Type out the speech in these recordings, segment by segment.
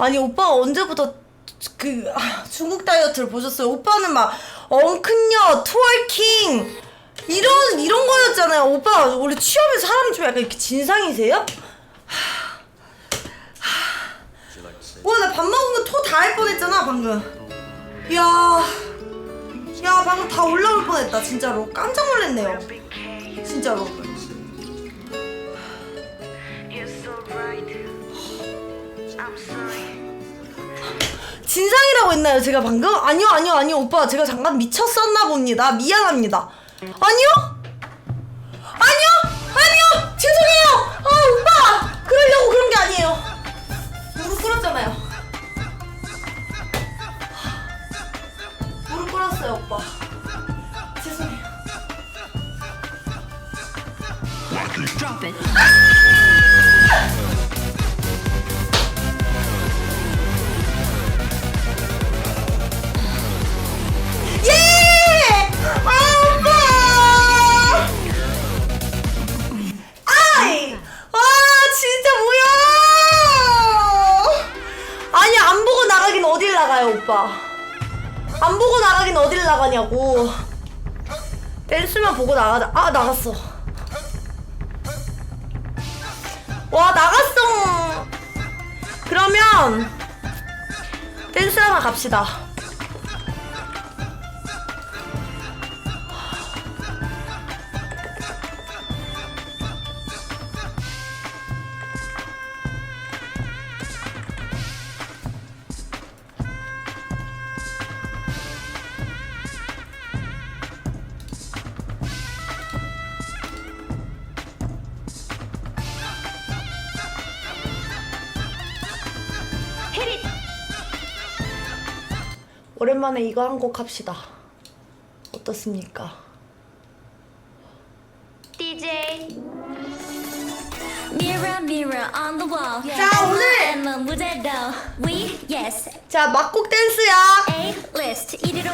아니 오빠가 언제부터 그 아, 중국 다이어트를 보셨어요? 오빠는 막 엉큰녀, 트월킹 이런 이런 거였잖아요. 오빠 원래 취하면 사람이 좀 약간 이렇게 진상이세요? 와 나 밥 먹은 거 토 다 할 뻔했잖아 방금. 야, 야 방금 다 올라올 뻔했다 진짜로 깜짝 놀랐네요. 진짜로. 진상이라고 했나요? 제가 방금? 아니요 아니요 아니요. 오빠 제가 잠깐 미쳤었나 봅니다. 미안합니다. 아니요? 아니요? 아니요? 죄송해요. 아 오빠! 그러려고 그런 게 아니에요. 무릎 꿇었잖아요. 무릎 꿇었어요 오빠. 죄송해요. Drop it. 오빠? 안 보고 나가긴 어딜 나가냐고? 댄스만 보고 나가자. 아 나갔어. 와 나갔어. 그러면 댄스 하나 갑시다. 오랜만에 이거 한 곡 합시다. 어떻습니까? DJ. Mirror, mirror on the wall. 자, 오늘! 엠은 무대도. We, yes. 자, 막곡 댄스야. A list. 이리로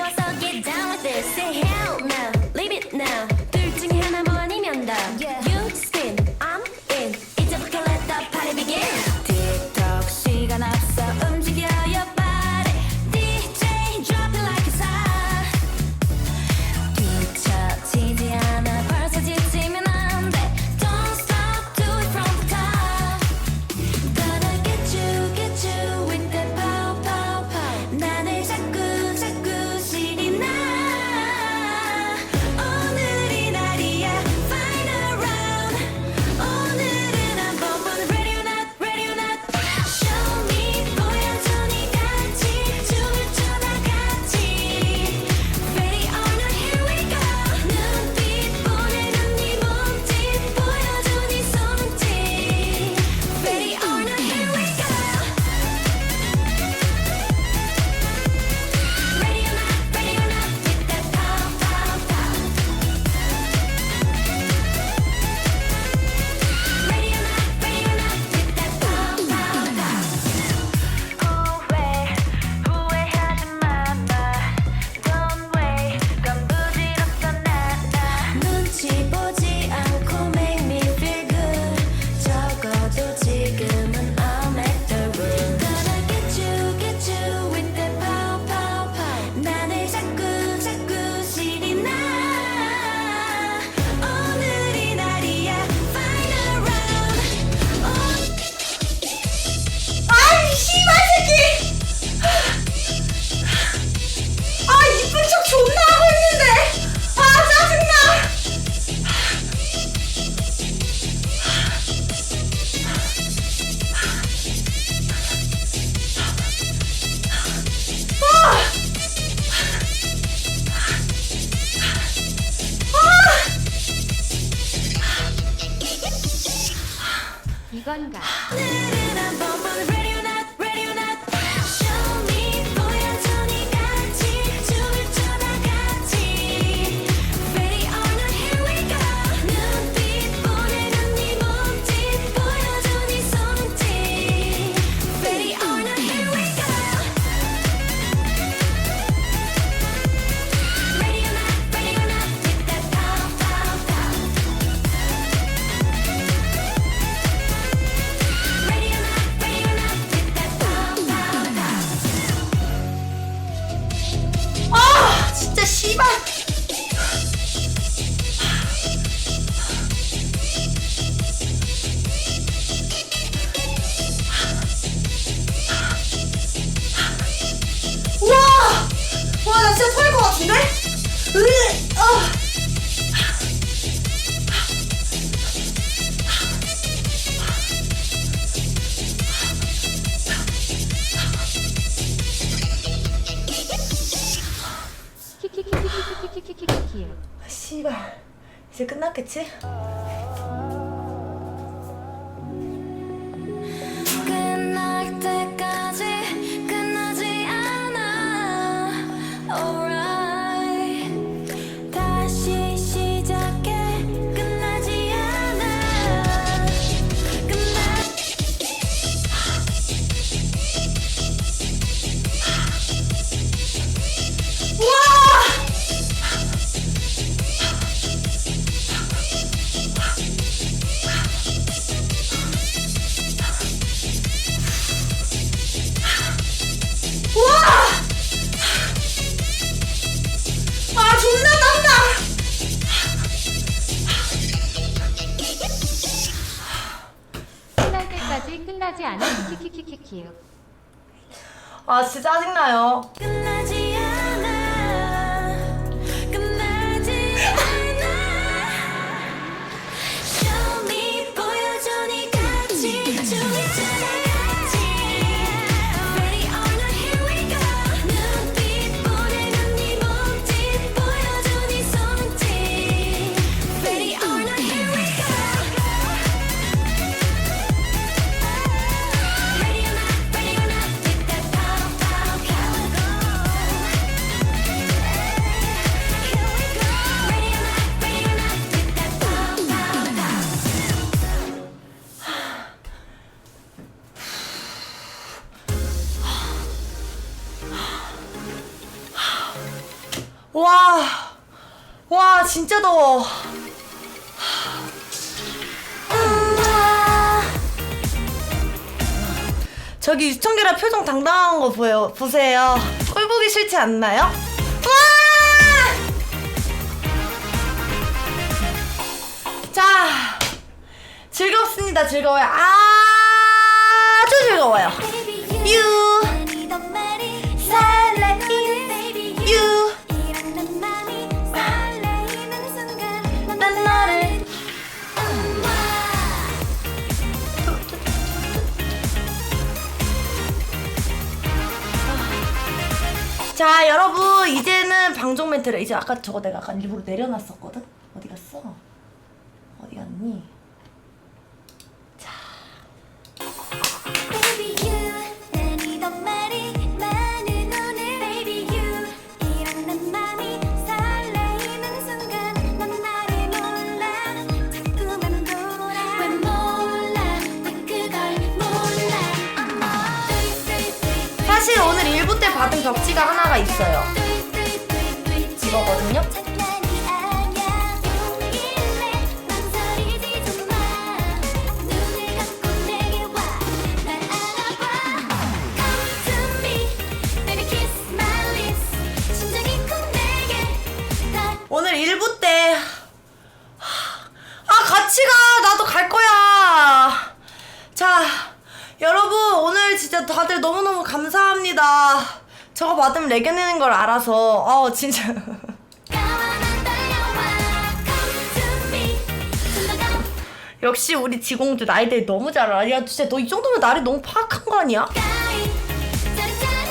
오늘은 一番 씨발 이제 끝났겠지? 끝날 때 않은 키키키키키 아 진짜 짜증나요. 와 진짜 더워. 저기 유청계라 표정 당당한 거 보여 보세요. 꼴 보기 싫지 않나요? 와! 자, 즐겁습니다. 즐거워요. 아주 즐거워요. Baby 자 여러분 이제는 방송 멘트를 이제 아까 저거 내가 아까 일부러 내려놨었거든? 어디 갔어? 어디 갔니 오늘 1부 때 받은 벽지가 하나가 있어요. 이거거든요 너무너무 감사합니다. 저거 받으면 레겨내는 걸 알아서. 어 진짜. 역시 우리 지공주 나이들 너무 잘 알아. 야 진짜 너 이 정도면 나를 너무 파악한 거 아니야?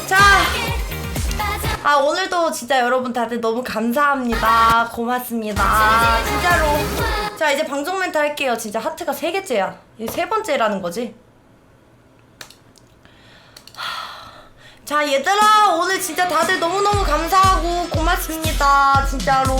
자. 아 오늘도 진짜 여러분 다들 너무 감사합니다. 고맙습니다. 진짜로. 자 이제 방송 멘트 할게요. 진짜 하트가 세 개째야. 이게 세 번째라는 거지 자 얘들아 오늘 진짜 다들 너무너무 감사하고 고맙습니다 진짜로.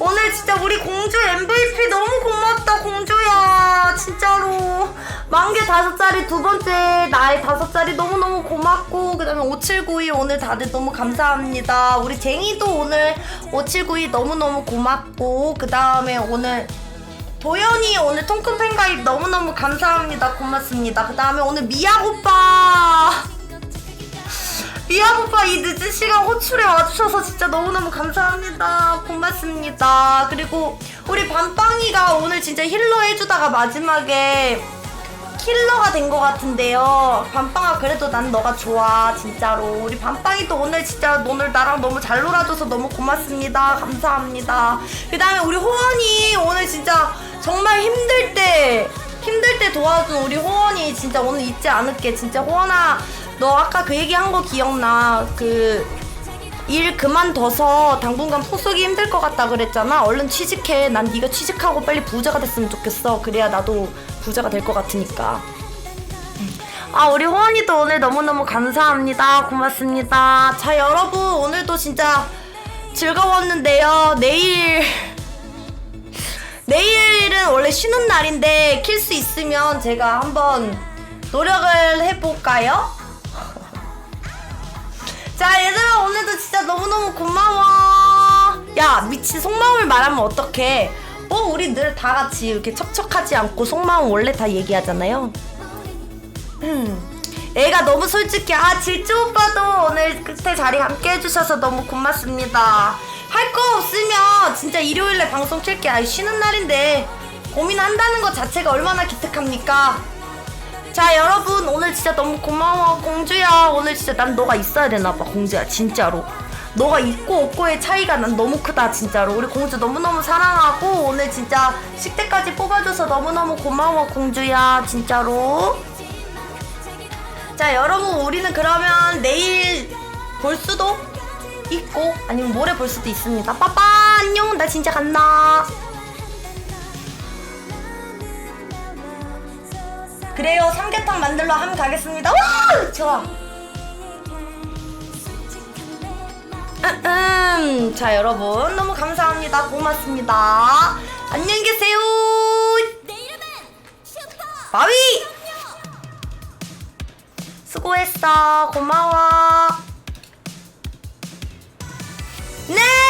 오늘 진짜 우리 공주 MVP 너무 고맙다 공주야 진짜로. 만개 다섯 짜리 두 번째 나의 다섯 짜리 너무너무 고맙고 그 다음에 5792 오늘 다들 너무 감사합니다. 우리 쟁이도 오늘 5792 너무너무 고맙고 그 다음에 오늘 도연이 오늘 통큰 팬가입 너무너무 감사합니다 고맙습니다. 그 다음에 오늘 미약 오빠 미안 오빠 이 늦은 시간 호출에 와주셔서 진짜 너무너무 감사합니다 고맙습니다 그리고 우리 밤빵이가 오늘 진짜 힐러 해주다가 마지막에 킬러가 된 것 같은데요. 밤빵아 그래도 난 너가 좋아 진짜로. 우리 밤빵이도 오늘 진짜 오늘 나랑 너무 잘 놀아줘서 너무 고맙습니다. 감사합니다. 그 다음에 우리 호원이 오늘 진짜 정말 힘들 때 힘들 때 도와준 우리 호원이 진짜 오늘 잊지 않을게. 진짜 호원아 너 아까 그 얘기한 거 기억나? 그 일 그만둬서 당분간 포석이 힘들 것 같다 그랬잖아. 얼른 취직해. 난 네가 취직하고 빨리 부자가 됐으면 좋겠어. 그래야 나도 부자가 될 것 같으니까. 아 우리 호원이도 오늘 너무너무 감사합니다. 고맙습니다. 자 여러분 오늘도 진짜 즐거웠는데요. 내일 내일은 원래 쉬는 날인데 킬 수 있으면 제가 한번 노력을 해볼까요? 자 얘들아 오늘도 진짜 너무너무 고마워. 야 미친 속마음을 말하면 어떡해? 어 우리 늘 다 같이 이렇게 척척하지 않고 속마음 원래 다 얘기하잖아요. 음. 애가 너무 솔직해. 아 질주 오빠도 오늘 끝에 자리 함께 해주셔서 너무 고맙습니다. 할 거 없으면 진짜 일요일에 방송 킬게. 아 쉬는 날인데 고민한다는 것 자체가 얼마나 기특합니까 자 여러분 오늘 진짜 너무 고마워 공주야. 오늘 진짜 난 너가 있어야 되나봐 공주야 진짜로. 너가 있고 없고의 차이가 난 너무 크다 진짜로. 우리 공주 너무너무 사랑하고 오늘 진짜 식대까지 뽑아줘서 너무너무 고마워 공주야 진짜로. 자 여러분 우리는 그러면 내일 볼 수도 있고 아니면 모레 볼 수도 있습니다. 빠빠 안녕. 나 진짜 간다 그래요. 삼계탕 만들러 함 가겠습니다. 와! 좋아. 음, 자 여러분. 너무 감사합니다. 고맙습니다. 안녕히 계세요. 바위! 수고했어. 고마워. 네!